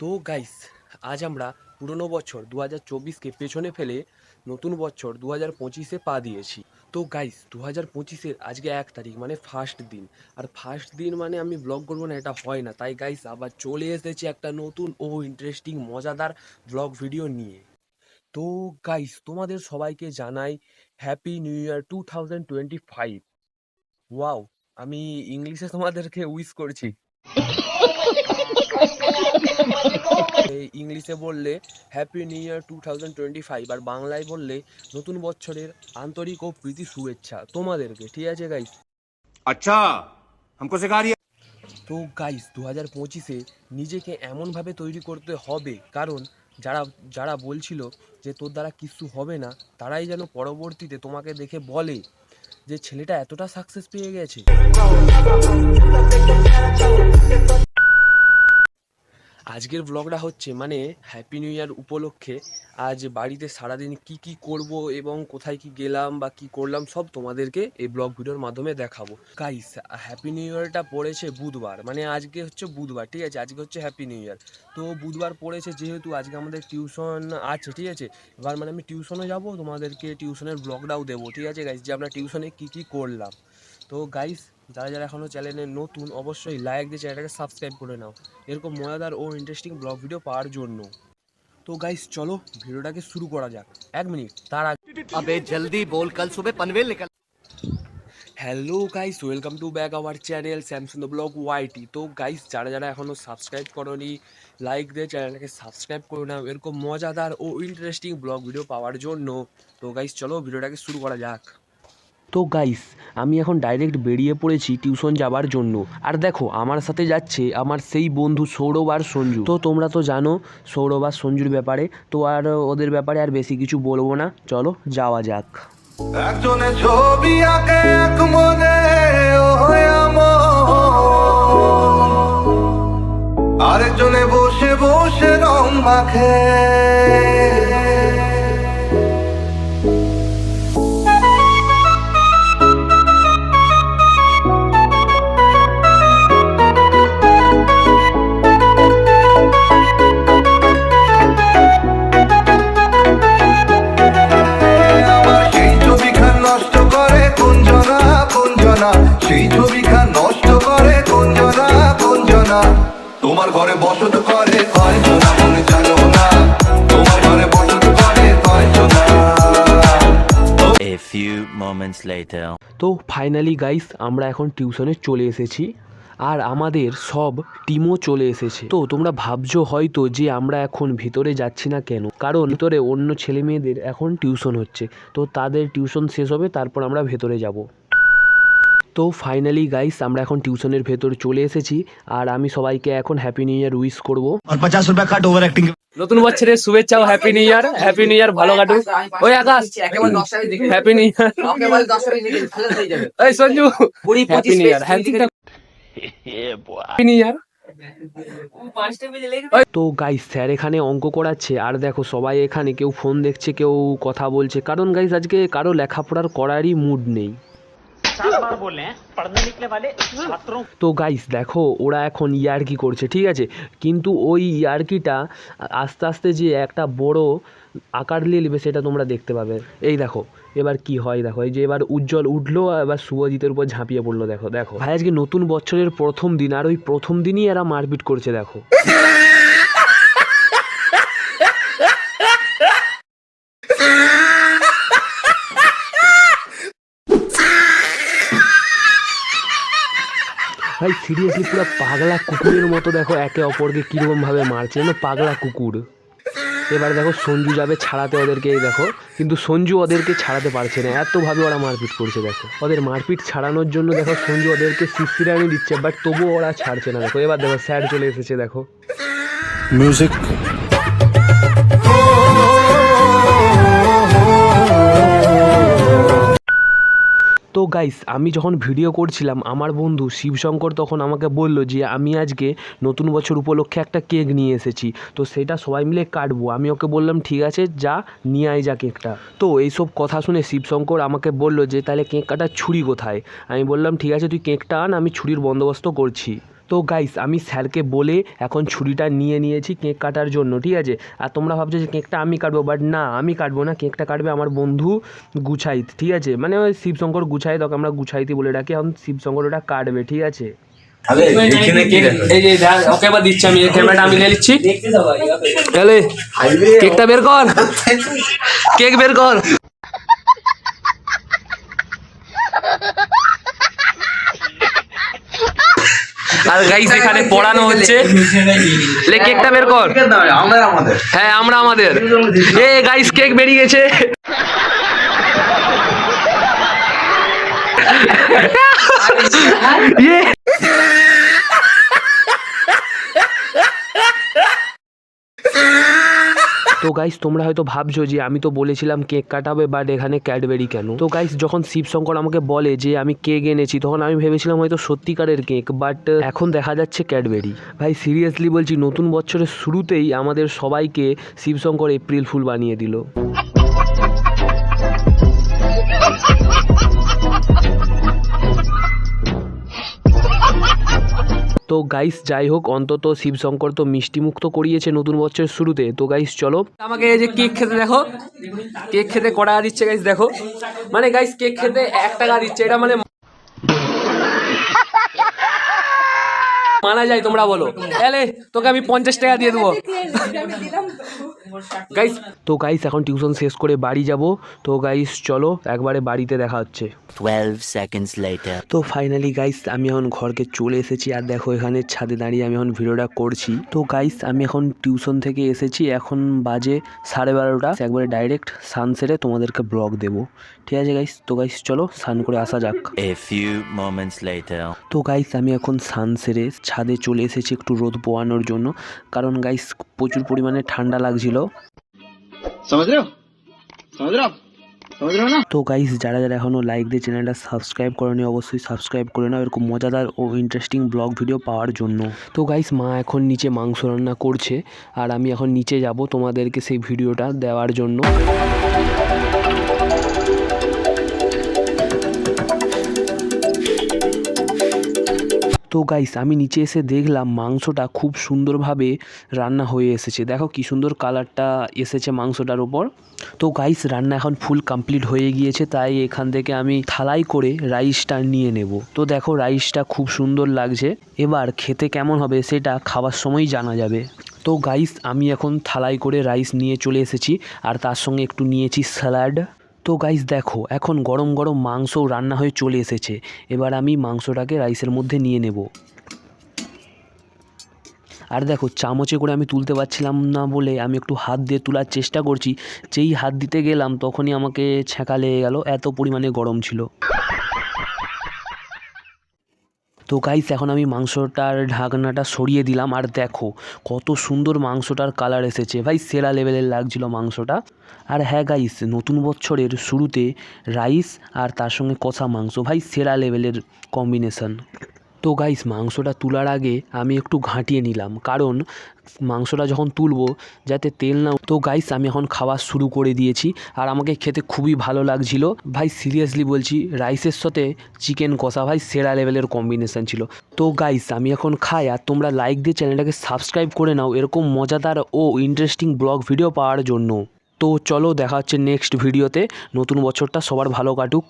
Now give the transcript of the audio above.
তো গাইস আজ আমরা পুরনো বছর দু হাজার চব্বিশকে পেছনে ফেলে নতুন বছর দু হাজার পঁচিশে পা দিয়েছি। তো গাইস দু হাজার পঁচিশের আজকে এক তারিখ মানে ফার্স্ট দিন। আর ফার্স্ট দিন মানে আমি ব্লগ করব না, এটা হয় না। তাই গাইস আবার চলে এসেছি একটা নতুন ও ইন্টারেস্টিং মজাদার ব্লগ ভিডিও নিয়ে। তো গাইস তোমাদের সবাইকে জানাই happy new year two thousand twenty five wow আমি ইংলিশে তোমাদেরকে উইশ করছি। ইংলিশে বললে happy new year two thousand twenty five আর বাংলায় বললে নতুন বছরের আন্তরিক ও প্রীতি শুভেচ্ছা তোমাদেরকে ঠিক আছে গাইস अच्छा हमको सिखा रही है তো গাইস দু হাজার পঁচিশে নিজেকে এমনভাবে তৈরি করতে হবে কারণ যারা যারা বলছিল যে তোর দ্বারা কিছু হবে না তারাই যেন পরবর্তীতে তোমাকে দেখে বলে যে ছেলেটা এতটা সাকসেস পেয়ে গেছে আজকের ব্লগটা হচ্ছে মানে হ্যাপি নিউ ইয়ার উপলক্ষে আজ বাড়িতে সারাদিন কি কি করব এবং কোথায় কি গেলাম বা কি করলাম সব তোমাদেরকে এই ব্লগ ভিডিওর মাধ্যমে দেখাবো। গাইস হ্যাপি নিউ ইয়ারটা পড়েছে বুধবার মানে আজকে হচ্ছে বুধবার, ঠিক আছে? আজকে হচ্ছে হ্যাপি নিউ ইয়ার তো বুধবার পড়েছে যেহেতু আজকে আমাদের টিউশন আছে, ঠিক আছে? এবার মানে আমি টিউশনে যাব, তোমাদেরকে টিউশনের ব্লগটাও দেবো, ঠিক আছে গাইস যে আমরা টিউশনে কি কি করলাম। তো গাইস যারা যারা এখনও চ্যানেলে নতুন অবশ্যই লাইক দিয়ে চ্যানেলটাকে সাবস্ক্রাইব করে নাও। এরকম মজাদার ও ইন্টারেস্টিং ব্লগ ভিডিও পাওয়ার জন্য। তো গাইস চলো ভিডিওটাকে শুরু করা যাক। এক মিনিট তার আগে জলদি বল কাল সুবে Panvel নিকাল hello guys welcome to back our channel Samsun the blog YT তো গাইস যারা যারা এখনও সাবস্ক্রাইব করনি লাইক দিয়ে চ্যানেলটাকে সাবস্ক্রাইব করে নাও। এরকম মজাদার ও ইন্টারেস্টিং ব্লগ ভিডিও পাওয়ার জন্য। তো গাইস চলো ভিডিওটাকে শুরু করা যাক। তো গাইস আমি এখন ডাইরেক্ট বেরিয়ে পড়েছি টিউশন যাবার জন্য। আর দেখো, আমার সাথে যাচ্ছে আমার সেই বন্ধু সৌরভ আর সঞ্জু। তো তোমরা তো জানো সৌরভ আর সঞ্জুর ব্যাপারে, তো আর ওদের ব্যাপারে আর বেশি কিছু বলব না। চলো, যাওয়া যাক। আরেকজনে বসে বসে রং মাখে। কুঞ্জনা তোমার ঘরে বসত করে কয়জনা মনে জানো না। তোমার ঘরে বসত করে কয়জনা A few moments later. তো ফাইনালি গাইস আমরা এখন টিউশনে চলে এসেছি আর আমাদের সব টিমও চলে এসেছে। তো তোমরা ভাবছ হয়তো যে আমরা এখন ভিতরে যাচ্ছি না কেন? কারণ ভিতরে অন্য ছেলে মেয়েদের এখন টিউশন হচ্ছে। তো তাদের টিউশন শেষ হবে তারপর আমরা ভেতরে যাব। তো ফাইনালি গাইস আমরা এখন টিউশনের ভেতর চলে এসেছি আর আমি সবাইকে এখন হ্যাপি নিউ ইয়ার উইশ করব। নতুন বছরের শুভেচ্ছা ও happy new year happy new year ভালো কাটুক। ওই Akash happy new year Sanju happy new year happy new year তো গাইস স্যার এখানে অঙ্ক করাচ্ছে আর দেখো সবাই এখানে কেউ ফোন দেখছে কেউ কথা বলছে। কারণ গাইস আজকে কারও লেখাপড়ার করারই মুড নেই। তো গাইস দেখো, ওরা এখন ইয়ার্কি করছে, ঠিক আছে? কিন্তু ওই ইয়ার্কিটা আস্তে আস্তে যে একটা বড় আকার নিয়ে নেবে, সেটা তোমরা দেখতে পাবে। এই দেখো, এবার কি হয়, দেখো, এই যে এবার উজ্জ্বল উঠল এবার শুভজিতের উপর ঝাঁপিয়ে পড়ল, দেখো দেখো। ভাই, আজকে নতুন বছরের প্রথম দিন, আর ওই প্রথম দিনই এরা মারপিট করছে, দেখো। ভাই সিরিয়াসলি পুরো পাগলা কুকুরের মতো দেখো একে অপরকে কীরকমভাবে মারছে না পাগলা কুকুর। এবার দেখো সঞ্জু যাবে ছাড়াতে ওদেরকে দেখো। কিন্তু সঞ্জু ওদেরকে ছাড়াতে পারছে না, এতভাবে ওরা মারপিট করছে, দেখো। ওদের মারপিট ছাড়ানোর জন্য দেখো সঞ্জু ওদেরকে শিশিরানি দিচ্ছে বাট তবুও ওরা ছাড়ছে না, দেখো। এবার দেখো, স্যার চলে এসেছে, দেখো। মিউজিক তো গাইস আমি যখন ভিডিও করছিলাম, আমার বন্ধু শিবশঙ্কর তখন আমাকে বলল যে, আমি আজকে নতুন বছর উপলক্ষে একটা কেক নিয়ে এসেছি। তো সেটা সবাই মিলে কাটবো। আমি ওকে বললাম, ঠিক আছে, যা, নিয়ে আয় যা কেকটা তো এইসব কথা শুনে শিবশঙ্কর আমাকে বলল যে, তাহলে কেক কাটার ছুরি কোথায়? আমি বললাম, ঠিক আছে, তুই কেকটা আন, আমি ছুরির বন্দোবস্ত করছি। তো গাইস আমি স্যারকে বলে এখন ছুরিটা নিয়ে নিয়েছি কেক কাটার জন্য ঠিক আছে? আর তোমরা ভাবছ যে কেকটা আমি কাটবো বাট না আমি কাটবো না। কেকটা কাটবে আমার বন্ধু গুছাইত ঠিক আছে? মানে ওই শিবশঙ্কর গুছাইত ওকে আমরা গুছাইতি বলে ডাকি এখন শিবশঙ্কর ওটা কাটবে ঠিক আছে? কেকটা বের কর। কেক বের কর। আর গাইস এখানে পড়ানো হচ্ছে। লে কেকটা বের কর। হ্যাঁ আমরা আমাদের। এ গাইস কেক বেরিয়ে গেছে। ইয়ে। তো গাইস তোমরা হয়তো ভাবছ যে আমি তো বলেছিলাম কেক কাটাবে বাট এখানে ক্যাডবেরি কেন? তো গাইস যখন শিবশঙ্কর আমাকে বলে যে আমি কেক এনেছি, তখন আমি ভেবেছিলাম হয়তো সত্যিকারের কেক বাট এখন দেখা যাচ্ছে ক্যাডবেরি ভাই সিরিয়াসলি বলছি, নতুন বছরের শুরুতেই আমাদের সবাইকে শিবশঙ্কর এপ্রিল ফুল বানিয়ে দিল। তো গাইস যাই হোক, অন্তত শিবশঙ্কর তো মিষ্টি মুক্ত করিয়েছে নতুন বছরের শুরুতে। তো গাইস চলো। আমাকে যে কেক খেতে দেখো। কেক খেতে কড়া দিচ্ছে গাইস দেখো। মানে গাইস কেক খেতে এক টাকা দিচ্ছে, এটা মানে মানা যায়, তোমরা বলো। তাহলে তোকে আমি পঞ্চাশ টাকা দিয়ে দেবো। গাইস তো গাইস এখন টিউশন শেষ করে বাড়ি যাব। তো গাইস চলো একবারে বাড়িতে দেখা হচ্ছে। 12 seconds later. তো ফাইনালি গাইস আমি এখন ঘরকে চলে এসেছি। আর দেখো এখানে ছাদে দাঁড়িয়ে আমি এখন ভিডিওটা করছি। তো গাইস আমি এখন টিউশন থেকে এসেছি। এখন বাজে সাড়ে বারোটা। একবারে ডাইরেক্ট সান সেরে তোমাদেরকে ব্লগ দেবো। ঠিক আছে গাইস তো গাইস চলো স্নান করে আসা যাক। A few moments later. তো গাইস আমি এখন সান সেরে ছাদে চলে এসেছি একটু রোদ পোয়ানোর জন্য। কারণ গাইস প্রচুর পরিমাণে ঠান্ডা লাগছিল। তো গাইস যারা যারা এখনও লাইক দিয়ে চ্যানেলটা সাবস্ক্রাইব করেনি অবশ্যই সাবস্ক্রাইব করে নাও। এরকম মজাদার ও ইন্টারেস্টিং ব্লগ ভিডিও পাওয়ার জন্য। তো গাইস মা এখন নিচে মাংস রান্না করছে আর আমি এখন নিচে যাব তোমাদেরকে সেই ভিডিওটা দেওয়ার জন্য। তো গাইস আমি নিচে এসে দেখলাম মাংসটা খুব সুন্দরভাবে রান্না হয়ে এসেছে। দেখো কি সুন্দর কালারটা এসেছে মাংসটার ওপর তো গাইস রান্না এখন ফুল কমপ্লিট হয়ে গিয়েছে, তাই এখান থেকে আমি থালাই করে রাইসটা নিয়ে নেব। তো দেখো রাইসটা খুব সুন্দর লাগছে। এবার খেতে কেমন হবে সেটা খাওয়ার সময় জানা যাবে। তো গাইস আমি এখন থালাই করে রাইস নিয়ে চলে এসেছি, আর তার সঙ্গে একটু নিয়েছি স্যালাড তো গাইস দেখো, এখন গরম গরম মাংস রান্না হয়ে চলে এসেছে। এবার আমি মাংসটাকে রাইসের মধ্যে নিয়ে নেব। আর দেখো, চামচে করে আমি তুলতে পারছিলাম না বলে আমি একটু হাত দিয়ে তোলার চেষ্টা করছি। যেই হাত দিতে গেলাম, তখনই আমাকে ছ্যাঁকা লেগে গেল, এত পরিমাণে গরম ছিল। তো গাইস এখন আমি মাংসটার ঢাকনাটা সরিয়ে দিলাম। আর দেখো, কত সুন্দর মাংসটার কালার এসেছে। ভাই, সেরা লেভেলের লাগছিল মাংসটা। আর হ্যাঁ গাইস নতুন বছরের শুরুতে রাইস আর তার সঙ্গে কষা মাংস। ভাই, সেরা লেভেলের কম্বিনেশন তো গাইস মাংসটা তোলার আগে আমি একটু ঘাঁটিয়ে নিলাম। কারণ মাংসটা যখন তুলবো, যাতে তেল না তো গাইস আমি এখন খাওয়া শুরু করে দিয়েছি। আর আমাকে খেতে খুবই ভালো লাগছিল। ভাই সিরিয়াসলি বলছি রাইসের সাথে চিকেন কষা, ভাই, সেরা লেভেলের কম্বিনেশন ছিল। তো গাইস আমি এখন খাই, আর তোমরা লাইক দিয়ে চ্যানেলটাকে সাবস্ক্রাইব করে নাও। এরকম মজাদার ও ইন্টারেস্টিং ব্লগ ভিডিও পাওয়ার জন্য। তো চলো, দেখা হচ্ছে নেক্সট ভিডিওতে নতুন বছরটা সবার ভালো কাটুক।